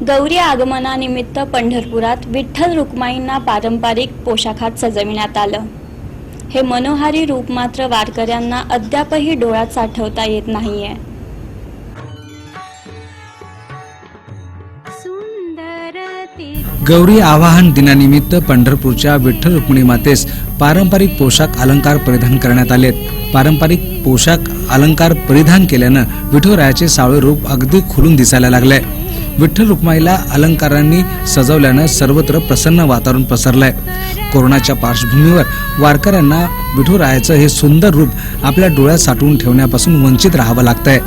गौरी आगमनानिमित्त पंढरपुरात विठ्ठल रुक्माईंना पारंपरिक पोशाखात सजविण्यात आलं. हे मनोहारी रूप मात्र वारकऱ्यांना अद्यापही डोळ्यात साठवता येत नाहीये. गौरी आवाहन दिनानिमित्त पंढरपूरच्या विठ्ठल रुक्मिणी मातेस पारंपरिक पोशाख अलंकार परिधान करण्यात आलेत. पारंपरिक पोशाख अलंकार परिधान केल्यानं विठुरायाचे सावळे रूप अगदी खुलून दिसायला लागले. विठ्ठल रुक्माईला अलंकारांनी सजवल्यानं सर्वत्र प्रसन्न वातावरण पसरलंय. कोरोनाच्या पार्श्वभूमीवर वारकऱ्यांना विठुरायाचं हे सुंदर रूप आपल्या डोळ्यात साठवून ठेवण्यापासून वंचित राहावं लागतंय.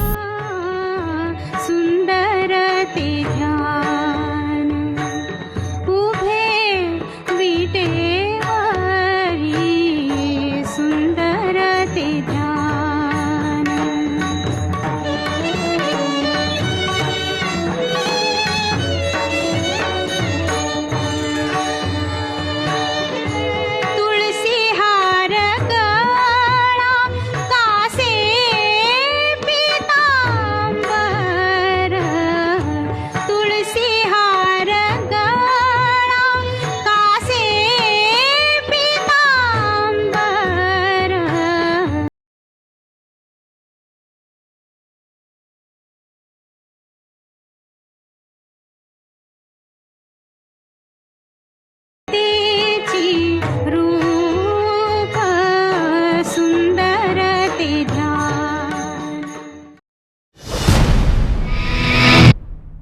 तेजा